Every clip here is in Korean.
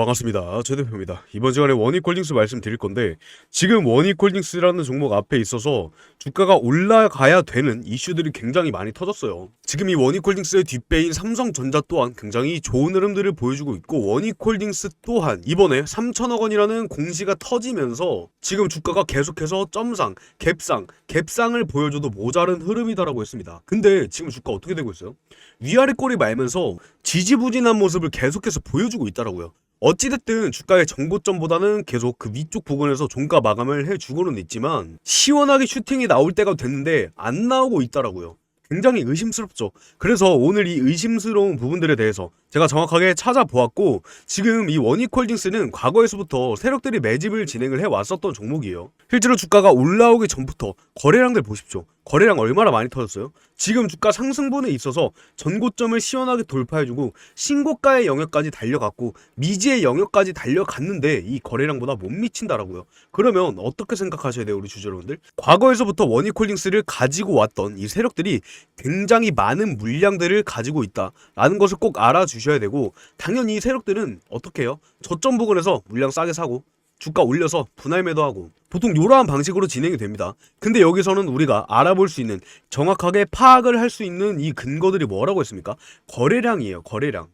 반갑습니다. 최 대표입니다. 이번 시간에 원익홀딩스 말씀드릴 건데 지금 원익홀딩스라는 종목 앞에 있어서 주가가 올라가야 되는 이슈들이 굉장히 많이 터졌어요. 지금 이 원익홀딩스의 뒷배인 삼성전자 또한 굉장히 좋은 흐름들을 보여주고 있고 원익홀딩스 또한 이번에 3천억 원이라는 공시가 터지면서 지금 주가가 계속해서 점상, 갭상, 갭상을 보여줘도 모자른 흐름이다라고 했습니다. 근데 지금 주가 어떻게 되고 있어요? 위아래 꼬리 말면서 지지부진한 모습을 계속해서 보여주고 있다라고요. 어찌됐든 주가의 정고점보다는 계속 그 위쪽 부근에서 종가 마감을 해주고는 있지만 시원하게 슈팅이 나올 때가 됐는데 안 나오고 있다라고요. 굉장히 의심스럽죠. 그래서 오늘 이 의심스러운 부분들에 대해서 제가 정확하게 찾아보았고 지금 이 원익홀딩스는 과거에서부터 세력들이 매집을 진행을 해왔었던 종목이에요. 실제로 주가가 올라오기 전부터 거래량들 보십시오. 거래량 얼마나 많이 터졌어요? 지금 주가 상승분에 있어서 전고점을 시원하게 돌파해주고 신고가의 영역까지 달려갔고 미지의 영역까지 달려갔는데 이 거래량보다 못 미친다라고요. 그러면 어떻게 생각하셔야 돼요, 우리 주주 여러분들? 과거에서부터 원익홀딩스를 가지고 왔던 이 세력들이 굉장히 많은 물량들을 가지고 있다라는 것을 꼭 알아주 셔야 되고 당연히 이 세력들은 어떻게 해요? 저점 부근에서 물량 싸게 사고 주가 올려서 분할 매도하고 보통 이러한 방식으로 진행이 됩니다. 근데 여기서는 우리가 알아볼 수 있는 정확하게 파악을 할 수 있는 이 근거들이 뭐라고 했습니까? 거래량이에요. 거래량.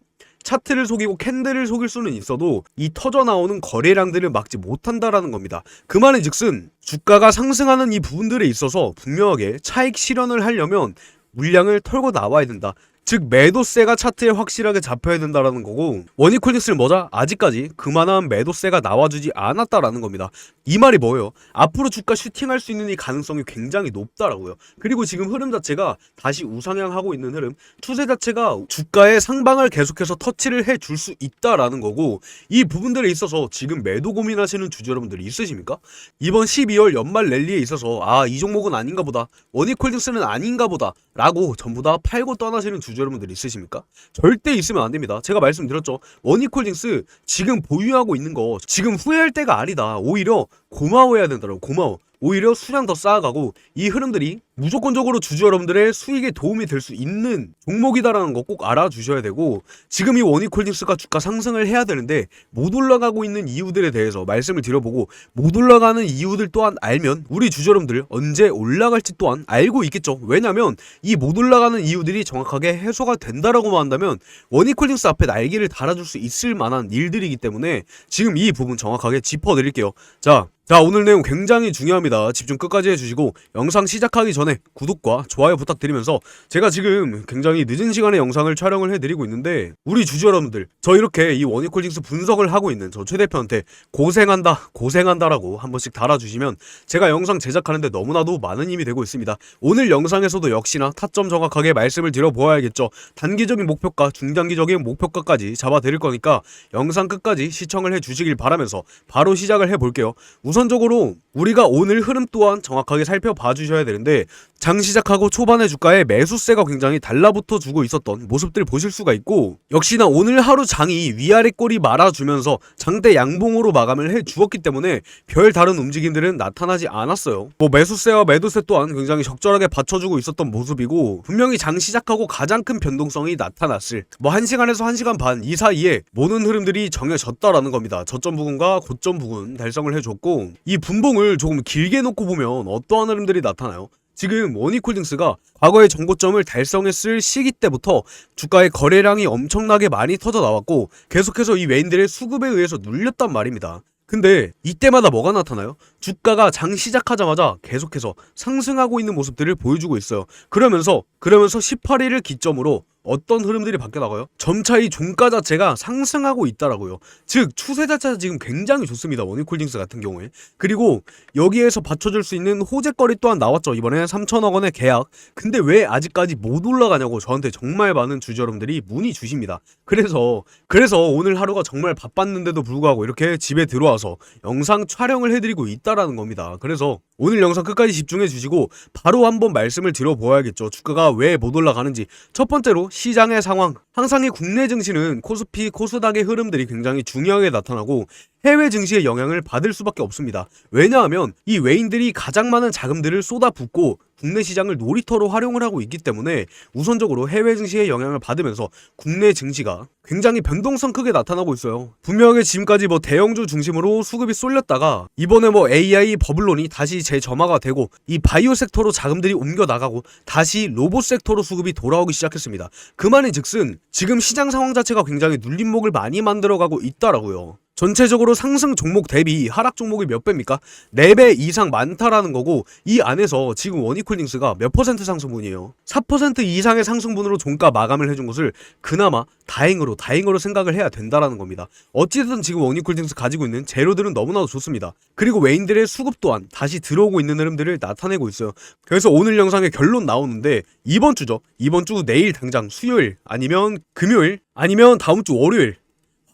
차트를 속이고 캔들을 속일 수는 있어도 이 터져 나오는 거래량들을 막지 못한다라는 겁니다. 그 말은 즉슨 주가가 상승하는 이 부분들에 있어서 분명하게 차익 실현을 하려면 물량을 털고 나와야 된다. 즉 매도세가 차트에 확실하게 잡혀야 된다라는 거고 원익홀딩스를 뭐자 아직까지 그만한 매도세가 나와주지 않았다라는 겁니다. 이 말이 뭐예요? 앞으로 주가 슈팅할 수 있는 이 가능성이 굉장히 높다라고요. 그리고 지금 흐름 자체가 다시 우상향하고 있는 흐름, 추세 자체가 주가의 상방을 계속해서 터치를 해줄 수 있다라는 거고 이 부분들에 있어서 지금 매도 고민하시는 주주 여러분들이 있으십니까? 이번 12월 연말 랠리에 있어서 아 이 종목은 아닌가 보다 원익홀딩스는 아닌가 보다 라고 전부 다 팔고 떠나시는 주주 여러분들 있으십니까? 절대 있으면 안 됩니다. 제가 말씀드렸죠. 원익홀딩스 지금 보유하고 있는 거 지금 후회할 때가 아니다. 오히려 고마워해야 된다고 고마워. 오히려 수량 더 쌓아가고 이 흐름들이 무조건적으로 주주 여러분들의 수익에 도움이 될 수 있는 종목이다라는 거 꼭 알아주셔야 되고 지금 이 원익홀딩스가 주가 상승을 해야 되는데 못 올라가고 있는 이유들에 대해서 말씀을 드려보고 못 올라가는 이유들 또한 알면 우리 주주 여러분들 언제 올라갈지 또한 알고 있겠죠. 왜냐면 이 못 올라가는 이유들이 정확하게 해소가 된다라고만 한다면 원익홀딩스 앞에 날개를 달아줄 수 있을 만한 일들이기 때문에 지금 이 부분 정확하게 짚어드릴게요. 자 자 오늘 내용 굉장히 중요합니다. 집중 끝까지 해주시고 영상 시작하기 전에 구독과 좋아요 부탁드리면서 제가 지금 굉장히 늦은 시간에 영상을 촬영을 해드리고 있는데 우리 주주 여러분들 저 이렇게 이 원익홀딩스 분석을 하고 있는 저 최 대표한테 고생한다 고생한다라고 한 번씩 달아주시면 제가 영상 제작하는데 너무나도 많은 힘이 되고 있습니다. 오늘 영상에서도 역시나 타점 정확하게 말씀을 드려보아야겠죠. 단기적인 목표가 중단기적인 목표가까지 잡아드릴 거니까 영상 끝까지 시청을 해주시길 바라면서 바로 시작을 해볼게요. 우선적으로 우리가 오늘 흐름 또한 정확하게 살펴봐 주셔야 되는데 장 시작하고 초반의 주가에 매수세가 굉장히 달라붙어 주고 있었던 모습들 보실 수가 있고 역시나 오늘 하루 장이 위아래 꼬리 말아주면서 장대 양봉으로 마감을 해 주었기 때문에 별 다른 움직임들은 나타나지 않았어요. 뭐 매수세와 매도세 또한 굉장히 적절하게 받쳐주고 있었던 모습이고 분명히 장 시작하고 가장 큰 변동성이 나타났을 뭐 1시간에서 1시간 반 이 사이에 모는 흐름들이 정해졌다라는 겁니다. 저점 부근과 고점 부근 달성을 해줬고 이 분봉을 조금 길게 놓고 보면 어떠한 흐름들이 나타나요? 지금 원익홀딩스가 과거의 정고점을 달성했을 시기 때부터 주가의 거래량이 엄청나게 많이 터져 나왔고 계속해서 이 외인들의 수급에 의해서 눌렸단 말입니다. 근데 이때마다 뭐가 나타나요? 주가가 장 시작하자마자 계속해서 상승하고 있는 모습들을 보여주고 있어요. 그러면서 그러면서 18일을 기점으로 어떤 흐름들이 바뀌어 나가요? 점차 이 종가 자체가 상승하고 있다라고요. 즉 추세 자체가 지금 굉장히 좋습니다. 원익홀딩스 같은 경우에. 그리고 여기에서 받쳐줄 수 있는 호재거리 또한 나왔죠. 이번에 3천억 원의 계약. 근데 왜 아직까지 못 올라가냐고 저한테 정말 많은 주주 여러분들이 문의 주십니다. 그래서 그래서 오늘 하루가 정말 바빴는데도 불구하고 이렇게 집에 들어와서 영상 촬영을 해드리고 있다라는 겁니다. 그래서 오늘 영상 끝까지 집중해 주시고 바로 한번 말씀을 드려보아야겠죠. 주가가 왜 못 올라가는지. 첫 번째로 시장의 상황. 항상 이 국내 증시는 코스피, 코스닥의 흐름들이 굉장히 중요하게 나타나고 해외 증시의 영향을 받을 수밖에 없습니다. 왜냐하면 이 외인들이 가장 많은 자금들을 쏟아붓고 국내 시장을 놀이터로 활용을 하고 있기 때문에 우선적으로 해외 증시의 영향을 받으면서 국내 증시가 굉장히 변동성 크게 나타나고 있어요. 분명하게 지금까지 뭐 대형주 중심으로 수급이 쏠렸다가 이번에 뭐 AI 버블론이 다시 재점화가 되고 이 바이오 섹터로 자금들이 옮겨 나가고 다시 로봇 섹터로 수급이 돌아오기 시작했습니다. 그 말인즉슨 지금 시장 상황 자체가 굉장히 눌림목을 많이 만들어가고 있다라고요. 전체적으로 상승 종목 대비 하락 종목이 몇 배입니까? 4배 이상 많다라는 거고 이 안에서 지금 원이콜딩스가 몇 퍼센트 상승분이에요? 4% 이상의 상승분으로 종가 마감을 해준 것을 그나마 다행으로 다행으로 생각을 해야 된다라는 겁니다. 어찌됐든 지금 원이콜딩스 가지고 있는 재료들은 너무나도 좋습니다. 그리고 외인들의 수급 또한 다시 들어오고 있는 흐름들을 나타내고 있어요. 그래서 오늘 영상의 결론 나오는데 이번 주죠. 이번 주 내일 당장 수요일 아니면 금요일 아니면 다음 주 월요일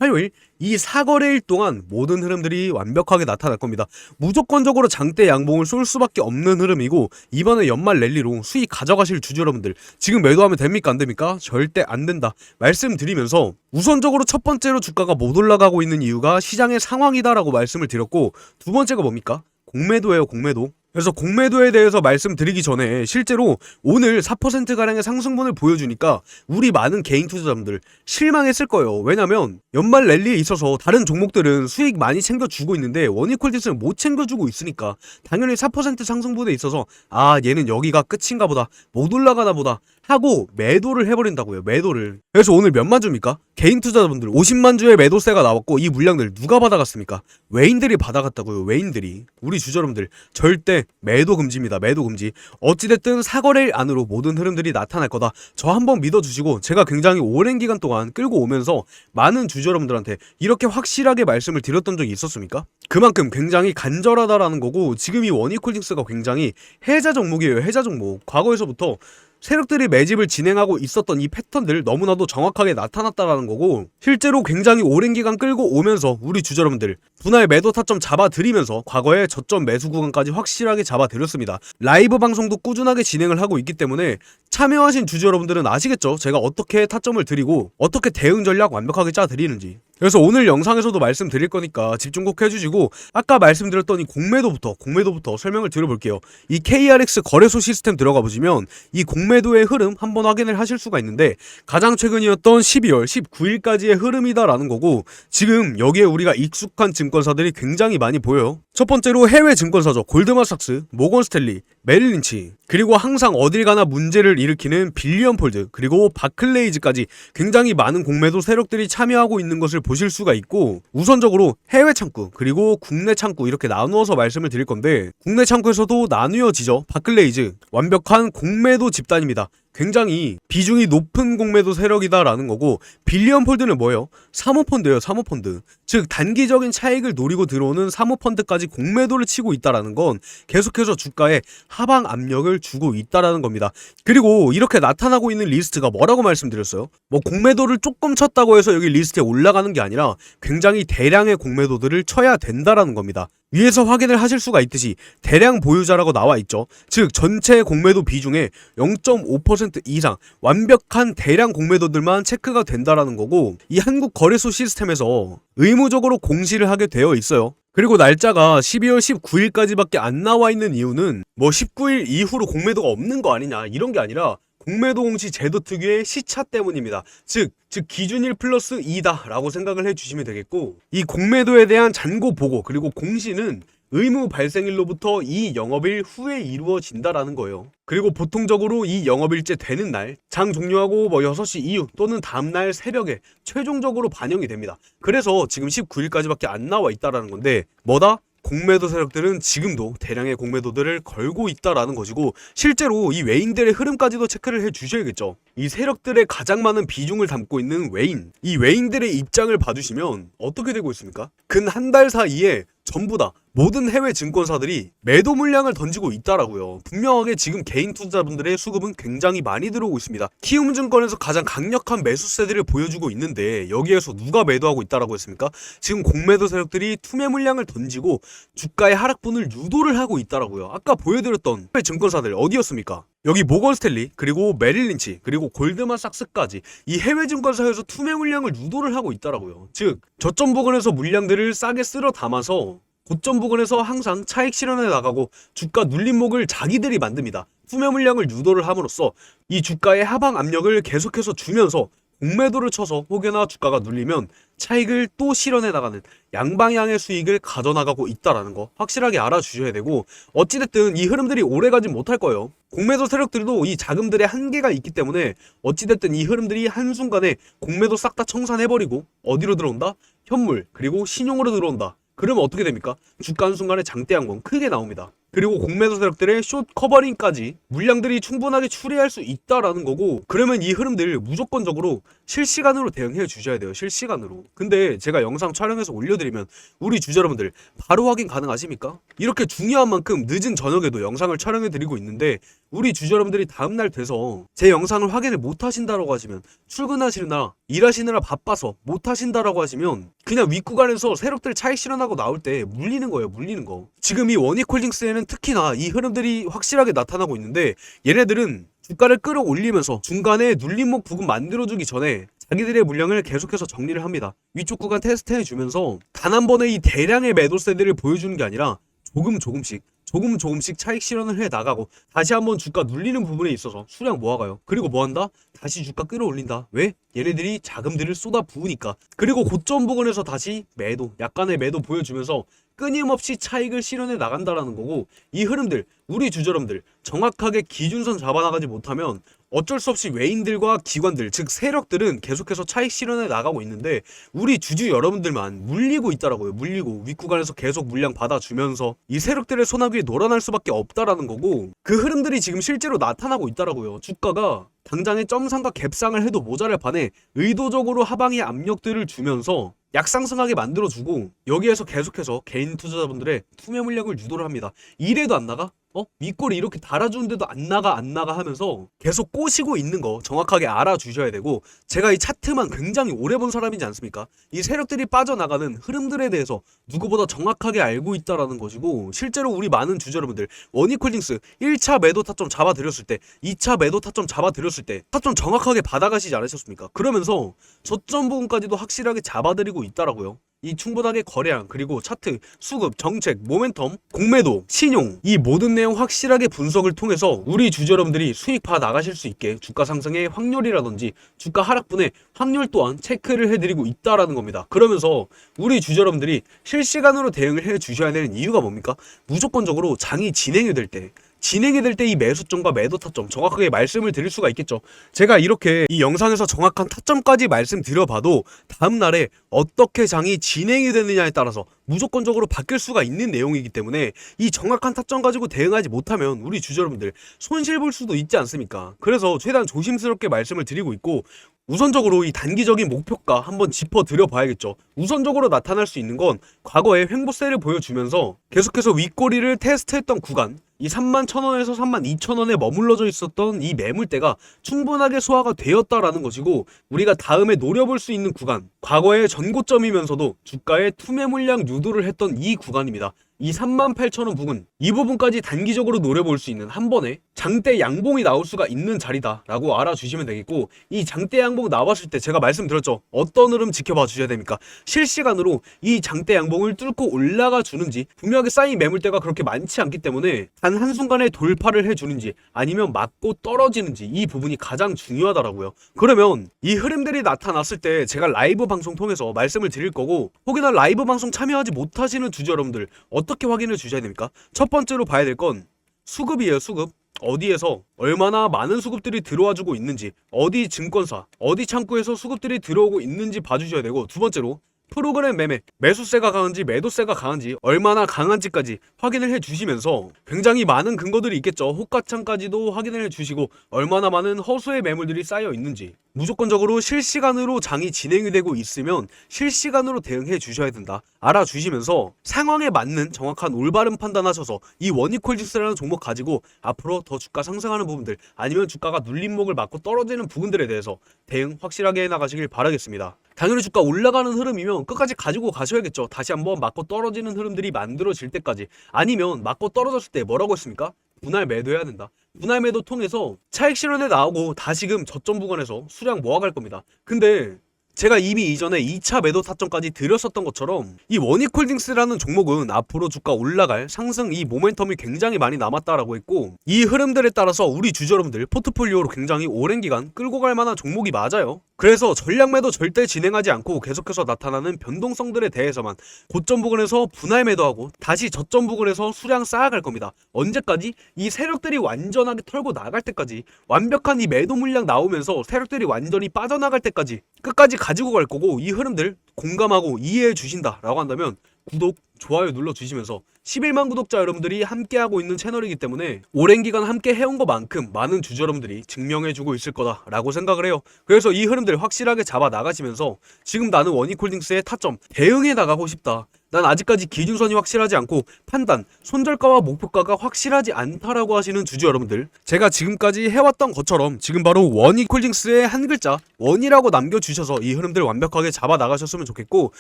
화요일 이 사거래일 동안 모든 흐름들이 완벽하게 나타날 겁니다. 무조건적으로 장대 양봉을 쏠 수밖에 없는 흐름이고 이번에 연말 랠리로 수익 가져가실 주주 여러분들 지금 매도하면 됩니까 안 됩니까? 절대 안 된다. 말씀드리면서 우선적으로 첫 번째로 주가가 못 올라가고 있는 이유가 시장의 상황이다라고 말씀을 드렸고 두 번째가 뭡니까? 공매도예요, 공매도. 그래서 공매도에 대해서 말씀드리기 전에 실제로 오늘 4%가량의 상승분을 보여주니까 우리 많은 개인 투자자분들 실망했을 거예요. 왜냐면 연말 랠리에 있어서 다른 종목들은 수익 많이 챙겨주고 있는데 원이콜디스는 못 챙겨주고 있으니까 당연히 4% 상승분에 있어서 아 얘는 여기가 끝인가 보다 못 올라가나 보다 하고 매도를 해버린다고요. 매도를. 그래서 오늘 몇만 주입니까? 개인 투자자분들 50만 주의 매도세가 나왔고 이 물량들 누가 받아갔습니까? 외인들이 받아갔다고요. 외인들이. 우리 주주 여러분들 절대 매도 금지입니다. 매도 금지. 어찌됐든 사거래일 안으로 모든 흐름들이 나타날 거다. 저 한번 믿어주시고 제가 굉장히 오랜 기간 동안 끌고 오면서 많은 주주 여러분들한테 이렇게 확실하게 말씀을 드렸던 적이 있었습니까? 그만큼 굉장히 간절하다라는 거고 지금 이 원이콜딩스가 굉장히 해자 종목이에요. 해자 종목. 과거에서부터 세력들이 매집을 진행하고 있었던 이 패턴들 너무나도 정확하게 나타났다라는 거고 실제로 굉장히 오랜 기간 끌고 오면서 우리 주주 여러분들 분할 매도 타점 잡아드리면서 과거에 저점 매수 구간까지 확실하게 잡아드렸습니다. 라이브 방송도 꾸준하게 진행을 하고 있기 때문에 참여하신 주주 여러분들은 아시겠죠? 제가 어떻게 타점을 드리고 어떻게 대응 전략 완벽하게 짜드리는지 그래서 오늘 영상에서도 말씀드릴 거니까 집중 꼭 해주시고 아까 말씀드렸던 이 공매도부터 공매도부터 설명을 드려볼게요. 이 KRX 거래소 시스템 들어가 보시면 이 공매도의 흐름 한번 확인을 하실 수가 있는데 가장 최근이었던 12월 19일까지의 흐름이다라는 거고 지금 여기에 우리가 익숙한 증권사들이 굉장히 많이 보여요. 첫 번째로 해외 증권사죠. 골드만삭스, 모건스탠리, 메릴린치 그리고 항상 어딜 가나 문제를 일으키는 빌리언 폴드 그리고 바클레이즈까지 굉장히 많은 공매도 세력들이 참여하고 있는 것을 보실 수가 있고 우선적으로 해외 창구 그리고 국내 창구 이렇게 나누어서 말씀을 드릴 건데 국내 창구에서도 나누어지죠. 바클레이즈 완벽한 공매도 집단입니다. 굉장히 비중이 높은 공매도 세력이다라는 거고 빌리언 폴드는 뭐예요? 사모펀드예요 사모펀드 즉 단기적인 차익을 노리고 들어오는 사모펀드까지 공매도를 치고 있다라는 건 계속해서 주가에 하방 압력을 주고 있다라는 겁니다 그리고 이렇게 나타나고 있는 리스트가 뭐라고 말씀드렸어요? 뭐 공매도를 조금 쳤다고 해서 여기 리스트에 올라가는 게 아니라 굉장히 대량의 공매도들을 쳐야 된다라는 겁니다 위에서 확인을 하실 수가 있듯이 대량 보유자라고 나와 있죠. 즉 전체 공매도 비중의 0.5% 이상 완벽한 대량 공매도들만 체크가 된다라는 거고 이 한국 거래소 시스템에서 의무적으로 공시를 하게 되어 있어요. 그리고 날짜가 12월 19일까지밖에 안 나와 있는 이유는 뭐 19일 이후로 공매도가 없는 거 아니냐 이런 게 아니라 공매도 공시 제도 특유의 시차 때문입니다. 즉, 즉 기준 1 플러스 2다 라고 생각을 해주시면 되겠고 이 공매도에 대한 잔고 보고 그리고 공시는 의무 발생일로부터 이 영업일 후에 이루어진다라는 거예요. 그리고 보통적으로 이 영업일째 되는 날, 장 종료하고 뭐 6시 이후 또는 다음날 새벽에 최종적으로 반영이 됩니다. 그래서 지금 19일까지밖에 안 나와 있다라는 건데 뭐다? 공매도 세력들은 지금도 대량의 공매도들을 걸고 있다라는 것이고 실제로 이 외인들의 흐름까지도 체크를 해 주셔야겠죠. 이 세력들의 가장 많은 비중을 담고 있는 외인, 이 외인들의 입장을 봐주시면 어떻게 되고 있습니까? 근 한 달 사이에 전부 다 모든 해외 증권사들이 매도 물량을 던지고 있다라고요. 분명하게 지금 개인 투자자분들의 수급은 굉장히 많이 들어오고 있습니다. 키움증권에서 가장 강력한 매수세들을 보여주고 있는데 여기에서 누가 매도하고 있다라고 했습니까? 지금 공매도 세력들이 투매 물량을 던지고 주가의 하락분을 유도를 하고 있다라고요. 아까 보여드렸던 해외 증권사들 어디였습니까? 여기 모건 스탠리 그리고 메릴 린치 그리고 골드만삭스까지 이 해외 증권사에서 투매 물량을 유도를 하고 있다라고요. 즉 저점 부근에서 물량들을 싸게 쓸어 담아서 고점 부근에서 항상 차익 실현해 나가고 주가 눌림목을 자기들이 만듭니다. 투매 물량을 유도를 함으로써 이 주가의 하방 압력을 계속해서 주면서 공매도를 쳐서 혹여나 주가가 눌리면 차익을 또 실현해 나가는 양방향의 수익을 가져나가고 있다라는 거 확실하게 알아주셔야 되고 어찌됐든 이 흐름들이 오래 가진 못할 거예요. 공매도 세력들도 이 자금들의 한계가 있기 때문에 어찌됐든 이 흐름들이 한순간에 공매도 싹 다 청산해버리고 어디로 들어온다? 현물 그리고 신용으로 들어온다. 그러면 어떻게 됩니까? 주가 한순간에 장대 양봉 크게 나옵니다. 그리고 공매도 세력들의 숏 커버링까지 물량들이 충분하게 추리할 수 있다라는 거고 그러면 이 흐름들 무조건적으로 실시간으로 대응해 주셔야 돼요 실시간으로 근데 제가 영상 촬영해서 올려드리면 우리 주주 여러분들 바로 확인 가능하십니까? 이렇게 중요한 만큼 늦은 저녁에도 영상을 촬영해 드리고 있는데 우리 주주 여러분들이 다음날 돼서 제 영상을 확인을 못 하신다라고 하시면 출근하시느라 일하시느라 바빠서 못 하신다라고 하시면 그냥 윗구간에서 세력들 차익 실현하고 나올 때 물리는 거예요 물리는 거 지금 이 원익홀딩스에는 특히나 이 흐름들이 확실하게 나타나고 있는데 얘네들은 주가를 끌어올리면서 중간에 눌림목 부근 만들어주기 전에 자기들의 물량을 계속해서 정리를 합니다. 위쪽 구간 테스트해 주면서 단 한 번에 이 대량의 매도세들을 보여주는 게 아니라 조금 조금씩 조금 조금씩 차익 실현을 해 나가고 다시 한번 주가 눌리는 부분에 있어서 수량 모아가요. 그리고 뭐 한다? 다시 주가 끌어올린다. 왜? 얘네들이 자금들을 쏟아 부으니까. 그리고 고점 부근에서 다시 매도, 약간의 매도 보여주면서 끊임없이 차익을 실현해 나간다라는 거고 이 흐름들 우리 주저럼들 정확하게 기준선 잡아나가지 못하면 어쩔 수 없이 외인들과 기관들 즉 세력들은 계속해서 차익 실현해 나가고 있는데 우리 주주 여러분들만 물리고 있다라고요 물리고 윗구간에서 계속 물량 받아주면서 이 세력들의 소나기에 놀아날 수밖에 없다라는 거고 그 흐름들이 지금 실제로 나타나고 있다라고요 주가가 당장의 점상과 갭상을 해도 모자랄 판에 의도적으로 하방의 압력들을 주면서 약상승하게 만들어주고 여기에서 계속해서 개인 투자자분들의 투매 물량을 유도를 합니다. 이래도 안 나가? 어? 윗골이 이렇게 달아주는데도 안 나가 안 나가 하면서 계속 꼬시고 있는 거 정확하게 알아주셔야 되고 제가 이 차트만 굉장히 오래 본 사람이지 않습니까? 이 세력들이 빠져나가는 흐름들에 대해서 누구보다 정확하게 알고 있다라는 것이고 실제로 우리 많은 주주 여러분들 원이콜딩스 1차 매도 타점 잡아드렸을 때 2차 매도 타점 잡아드렸을 때 타점 정확하게 받아가시지 않으셨습니까? 그러면서 저점 부분까지도 확실하게 잡아드리고 있다라고요. 이 충분하게 거래량 그리고 차트, 수급, 정책, 모멘텀, 공매도, 신용 이 모든 내용 확실하게 분석을 통해서 우리 주주 여러분들이 수익 봐 나가실 수 있게 주가 상승의 확률이라든지 주가 하락분의 확률 또한 체크를 해드리고 있다라는 겁니다. 그러면서 우리 주주 여러분들이 실시간으로 대응을 해 주셔야 되는 이유가 뭡니까? 무조건적으로 장이 진행이 될때 진행이 될 때 이 매수점과 매도 타점 정확하게 말씀을 드릴 수가 있겠죠. 제가 이렇게 이 영상에서 정확한 타점까지 말씀드려봐도 다음 날에 어떻게 장이 진행이 되느냐에 따라서 무조건적으로 바뀔 수가 있는 내용이기 때문에 이 정확한 타점 가지고 대응하지 못하면 우리 주주 여러분들 손실 볼 수도 있지 않습니까? 그래서 최대한 조심스럽게 말씀을 드리고 있고 우선적으로 이 단기적인 목표가 한번 짚어 드려 봐야겠죠. 우선적으로 나타날 수 있는 건 과거의 횡보세를 보여주면서 계속해서 윗꼬리를 테스트했던 구간 이 3만 1천원에서 3만 2천원에 머물러져 있었던 이 매물대가 충분하게 소화가 되었다라는 것이고 우리가 다음에 노려볼 수 있는 구간 과거의 전고점이면서도 주가의 투매 물량 유도를 했던 이 구간입니다. 이 3만 8천원 부근 이 부분까지 단기적으로 노려볼 수 있는 한 번에 장대 양봉이 나올 수가 있는 자리다 라고 알아주시면 되겠고 이 장대 양봉 나왔을 때 제가 말씀드렸죠. 어떤 흐름 지켜봐 주셔야 됩니까? 실시간으로 이 장대 양봉을 뚫고 올라가 주는지 분명하게 쌓인 매물대가 그렇게 많지 않기 때문에 단 한순간에 돌파를 해주는지 아니면 맞고 떨어지는지 이 부분이 가장 중요하다라고요. 그러면 이 흐름들이 나타났을 때 제가 라이브 방송 통해서 말씀을 드릴 거고 혹여나 라이브 방송 참여하지 못하시는 주주 여러분들 어 떻게 확인을 주셔야 됩니까? 첫 번째로 봐야 될 건 수급이에요 수급. 어디에서 얼마나 많은 수급들이 들어와 주고 있는지 어디 증권사 어디 창구에서 수급들이 들어오고 있는지 봐주셔야 되고 두 번째로 프로그램 매매 매수세가 강한지 매도세가 강한지 얼마나 강한지까지 확인을 해 주시면서 굉장히 많은 근거들이 있겠죠. 호가창까지도 확인을 해 주시고 얼마나 많은 허수의 매물들이 쌓여 있는지 무조건적으로 실시간으로 장이 진행이 되고 있으면 실시간으로 대응해 주셔야 된다. 알아주시면서 상황에 맞는 정확한 올바른 판단하셔서 이 원이콜직스라는 종목 가지고 앞으로 더 주가 상승하는 부분들 아니면 주가가 눌림목을 맞고 떨어지는 부분들에 대해서 대응 확실하게 해 나가시길 바라겠습니다 당연히 주가 올라가는 흐름이면 끝까지 가지고 가셔야겠죠. 다시 한번 맞고 떨어지는 흐름들이 만들어질 때까지. 아니면 맞고 떨어졌을 때 뭐라고 했습니까? 분할 매도해야 된다. 분할 매도 통해서 차익 실현에 나오고 다시금 저점 부근에서 수량 모아갈 겁니다. 근데 제가 이미 이전에 2차 매도 타점까지 드렸었던 것처럼 이 원익홀딩스라는 종목은 앞으로 주가 올라갈 상승 이 모멘텀이 굉장히 많이 남았다라고 했고 이 흐름들에 따라서 우리 주주 여러분들 포트폴리오로 굉장히 오랜 기간 끌고 갈 만한 종목이 맞아요. 그래서 전략 매도 절대 진행하지 않고 계속해서 나타나는 변동성들에 대해서만 고점 부근에서 분할 매도하고 다시 저점 부근에서 수량 쌓아갈 겁니다. 언제까지? 이 세력들이 완전하게 털고 나갈 때까지 완벽한 이 매도 물량 나오면서 세력들이 완전히 빠져나갈 때까지 끝까지 가지고 갈 거고 이 흐름들 공감하고 이해해 주신다라고 한다면 구독, 좋아요 눌러 주시면서 11만 구독자 여러분들이 함께하고 있는 채널이기 때문에 오랜 기간 함께 해온 것만큼 많은 주주 여러분들이 증명해주고 있을 거다라고 생각을 해요. 그래서 이 흐름들 확실하게 잡아 나가시면서 지금 나는 원익홀딩스의 타점 대응해 나가고 싶다. 난 아직까지 기준선이 확실하지 않고 판단, 손절가와 목표가가 확실하지 않다라고 하시는 주주 여러분들 제가 지금까지 해왔던 것처럼 지금 바로 원익홀딩스의 한 글자 원이라고 남겨주셔서 이 흐름들 완벽하게 잡아 나가셨으면 좋겠고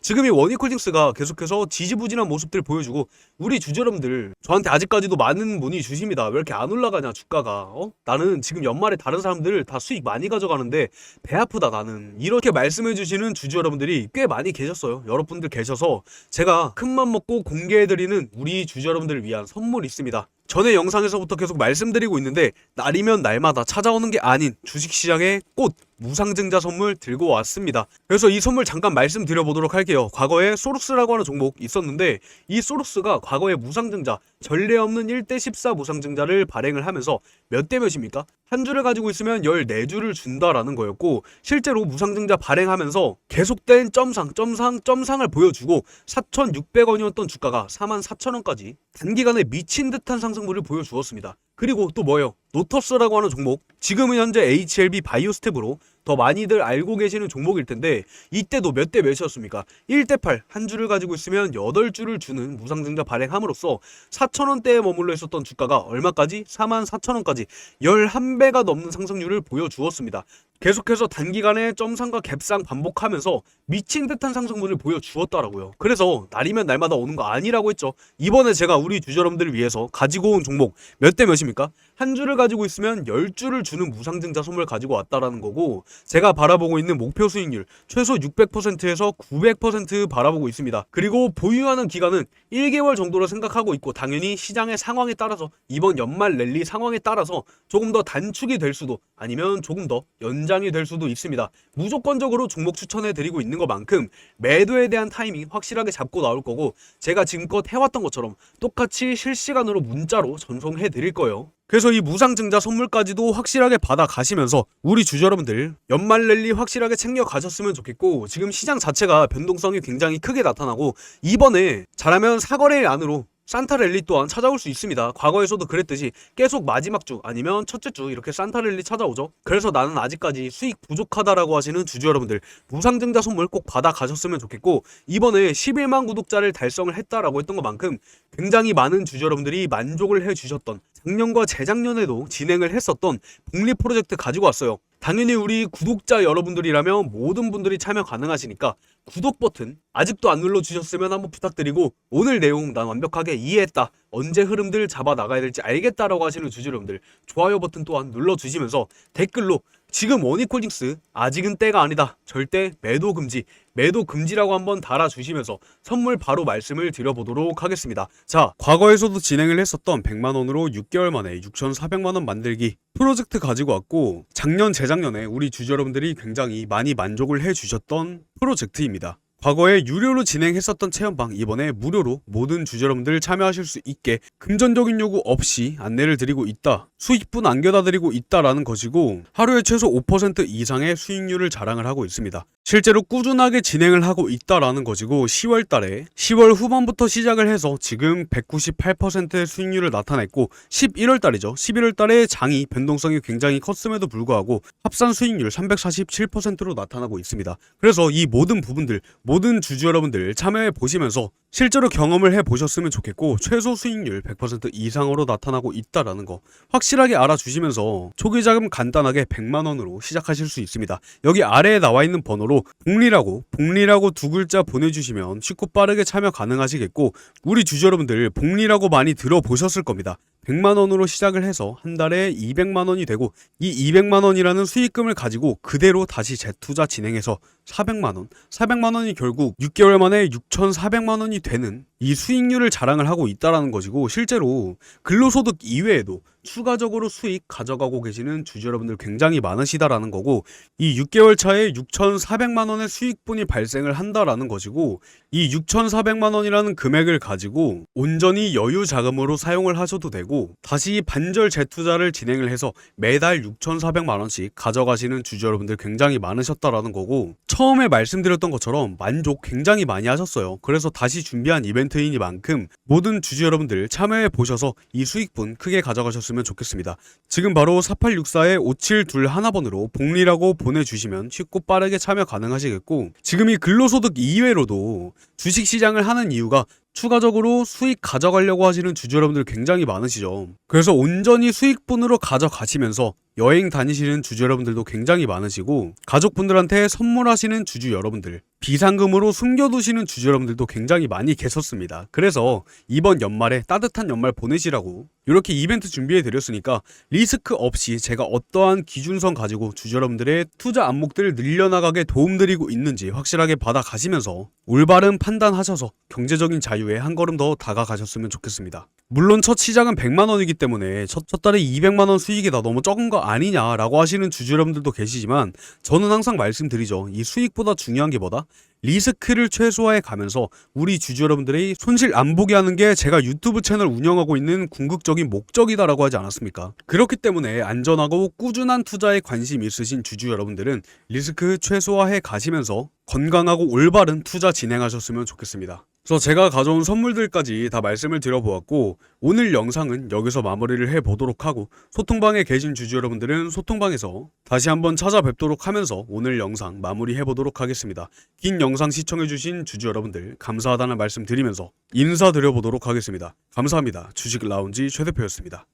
지금 이 원익홀딩스가 계속해서 지지부진한 모습들 보여주고 우리 주주 여러분들 저한테 아직까지도 많은 문의 주십니다 왜 이렇게 안 올라가냐 주가가 어? 나는 지금 연말에 다른 사람들 다 수익 많이 가져가는데 배 아프다 나는 이렇게 말씀해 주시는 주주 여러분들이 꽤 많이 계셨어요 여러분들 계셔서 제가 큰 맘 먹고 공개해 드리는 우리 주주 여러분들을 위한 선물이 있습니다. 전에 영상에서부터 계속 말씀드리고 있는데 날이면 날마다 찾아오는 게 아닌 주식시장의 꽃 무상증자 선물 들고 왔습니다. 그래서 이 선물 잠깐 말씀드려보도록 할게요. 과거에 소룩스라고 하는 종목 있었는데 이 소룩스가 과거에 무상증자 전례 없는 1대 14 무상증자를 발행을 하면서 몇 대 몇입니까? 한 주를 가지고 있으면 14주를 준다라는 거였고 실제로 무상증자 발행하면서 계속된 점상 점상 점상을 보여주고 4,600원이었던 주가가 44,000원까지 단기간에 미친 듯한 상승률을 보여주었습니다. 그리고 또 뭐예요? 노터스라고 하는 종목 지금은 현재 HLB 바이오스텝으로 더 많이들 알고 계시는 종목일 텐데 이때도 몇 대 몇이었습니까? 1대 8 한 주를 가지고 있으면 8주를 주는 무상증자 발행함으로써 4천원대에 머물러 있었던 주가가 얼마까지? 4만 4천원까지 11배가 넘는 상승률을 보여주었습니다. 계속해서 단기간에 점상과 갭상 반복하면서 미친 듯한 상승률을 보여주었다라고요. 그래서 날이면 날마다 오는 거 아니라고 했죠. 이번에 제가 우리 여러분들을 위해서 가지고 온 종목 몇 대 몇입니까? 한 주를 가지고 있으면 10주를 주는 무상증자 선물 가지고 왔다라는 거고 제가 바라보고 있는 목표 수익률 최소 600%에서 900% 바라보고 있습니다. 그리고 보유하는 기간은 1개월 정도로 생각하고 있고 당연히 시장의 상황에 따라서 이번 연말 랠리 상황에 따라서 조금 더 단축이 될 수도 아니면 조금 더 연장 이 될 수도 있습니다. 무조건적으로 종목 추천해 드리고 있는 것만큼 매도에 대한 타이밍 확실하게 잡고 나올 거고 제가 지금껏 해왔던 것처럼 똑같이 실시간으로 문자로 전송해 드릴 거예요. 그래서 이 무상증자 선물까지도 확실하게 받아 가시면서 우리 주주 여러분들 연말 랠리 확실하게 챙겨 가셨으면 좋겠고 지금 시장 자체가 변동성이 굉장히 크게 나타나고 이번에 잘하면 사거래일 안으로 산타랠리 또한 찾아올 수 있습니다. 과거에서도 그랬듯이 계속 마지막 주 아니면 첫째 주 이렇게 산타랠리 찾아오죠. 그래서 나는 아직까지 수익 부족하다라고 하시는 주주 여러분들 무상증자 선물 꼭 받아 가셨으면 좋겠고 이번에 11만 구독자를 달성을 했다라고 했던 것만큼 굉장히 많은 주주 여러분들이 만족을 해주셨던 작년과 재작년에도 진행을 했었던 복리 프로젝트 가지고 왔어요. 당연히 우리 구독자 여러분들이라면 모든 분들이 참여 가능하시니까 구독 버튼 아직도 안 눌러주셨으면 한번 부탁드리고 오늘 내용 난 완벽하게 이해했다. 언제 흐름들 잡아 나가야 될지 알겠다라고 하시는 주주 여러분들 좋아요 버튼 또한 눌러주시면서 댓글로 지금 원익홀딩스 아직은 때가 아니다. 절대 매도 금지 매도 금지라고 한번 달아주시면서 선물 바로 말씀을 드려보도록 하겠습니다. 자 과거에서도 진행을 했었던 100만원으로 6개월 만에 6,400만원 만들기 프로젝트 가지고 왔고 작년 재작년에 우리 주주 여러분들이 굉장히 많이 만족을 해주셨던 프로젝트입니다 과거에 유료로 진행했었던 체험방 이번에 무료로 모든 주주 여러분들 참여하실 수 있게 금전적인 요구 없이 안내를 드리고 있다. 수익분 안겨다 드리고 있다라는 것이고 하루에 최소 5% 이상의 수익률을 자랑을 하고 있습니다. 실제로 꾸준하게 진행을 하고 있다라는 것이고 10월 달에 10월 후반부터 시작을 해서 지금 198%의 수익률을 나타냈고 11월 달이죠. 11월 달에 장이 변동성이 굉장히 컸음에도 불구하고 합산 수익률 347%로 나타나고 있습니다. 그래서 이 모든 부분들 모든 주주 여러분들 참여해 보시면서 실제로 경험을 해 보셨으면 좋겠고 최소 수익률 100% 이상으로 나타나고 있다라는 거 확실하게 알아주시면서 초기 자금 간단하게 100만 원으로 시작하실 수 있습니다. 여기 아래에 나와 있는 번호로 복리라고 복리라고 두 글자 보내주시면 쉽고 빠르게 참여 가능하시겠고 우리 주주 여러분들 복리라고 많이 들어보셨을 겁니다. 100만 원으로 시작을 해서 한 달에 200만 원이 되고 이 200만 원이라는 수익금을 가지고 그대로 다시 재투자 진행해서 400만 원, 400만 원이 결국 6개월 만에 6,400만 원이 되는 이 수익률을 자랑을 하고 있다라는 것이고 실제로 근로소득 이외에도 추가적으로 수익 가져가고 계시는 주주 여러분들 굉장히 많으시다라는 거고 이 6개월 차에 6,400만 원의 수익분이 발생을 한다라는 것이고 이 6,400만 원이라는 금액을 가지고 온전히 여유 자금으로 사용을 하셔도 되고 다시 반절 재투자를 진행을 해서 매달 6,400만 원씩 가져가시는 주주 여러분들 굉장히 많으셨다라는 거고 처음에 말씀드렸던 것처럼 만족 굉장히 많이 하셨어요. 그래서 다시 준비한 이벤트 이니만큼 모든 주주 여러분들 참여해 보셔서 이 수익분 크게 가져가셨으면 좋겠습니다. 지금 바로 4864에 5721번으로 복리라고 보내주시면 쉽고 빠르게 참여 가능하시겠고 지금 이 근로소득 이외로도 주식시장을 하는 이유가 추가적으로 수익 가져가려고 하시는 주주 여러분들 굉장히 많으시죠. 그래서 온전히 수익분으로 가져가시면서 여행 다니시는 주주 여러분들도 굉장히 많으시고 가족분들한테 선물하시는 주주 여러분들 비상금으로 숨겨두시는 주주 여러분들도 굉장히 많이 계셨습니다. 그래서 이번 연말에 따뜻한 연말 보내시라고 이렇게 이벤트 준비해 드렸으니까 리스크 없이 제가 어떠한 기준선 가지고 주주 여러분들의 투자 안목들을 늘려나가게 도움드리고 있는지 확실하게 받아가시면서 올바른 판단하셔서 경제적인 자유에 한 걸음 더 다가가셨으면 좋겠습니다. 물론 첫 시작은 100만 원이기 때문에 첫, 첫 달에 200만 원 수익이다 너무 적은 거 아니냐라고 하시는 주주 여러분들도 계시지만 저는 항상 말씀드리죠. 이 수익보다 중요한 게 뭐다? 리스크를 최소화해 가면서 우리 주주 여러분들의 손실 안 보게 하는 게 제가 유튜브 채널 운영하고 있는 궁극적인 목적이다라고 하지 않았습니까? 그렇기 때문에 안전하고 꾸준한 투자에 관심 있으신 주주 여러분들은 리스크 최소화해 가시면서 건강하고 올바른 투자 진행하셨으면 좋겠습니다. 그래서 제가 가져온 선물들까지 다 말씀을 드려보았고 오늘 영상은 여기서 마무리를 해보도록 하고 소통방에 계신 주주 여러분들은 소통방에서 다시 한번 찾아뵙도록 하면서 오늘 영상 마무리해보도록 하겠습니다. 긴 영상 시청해주신 주주 여러분들 감사하다는 말씀 드리면서 인사드려보도록 하겠습니다. 감사합니다. 주식 라운지 최 대표였습니다.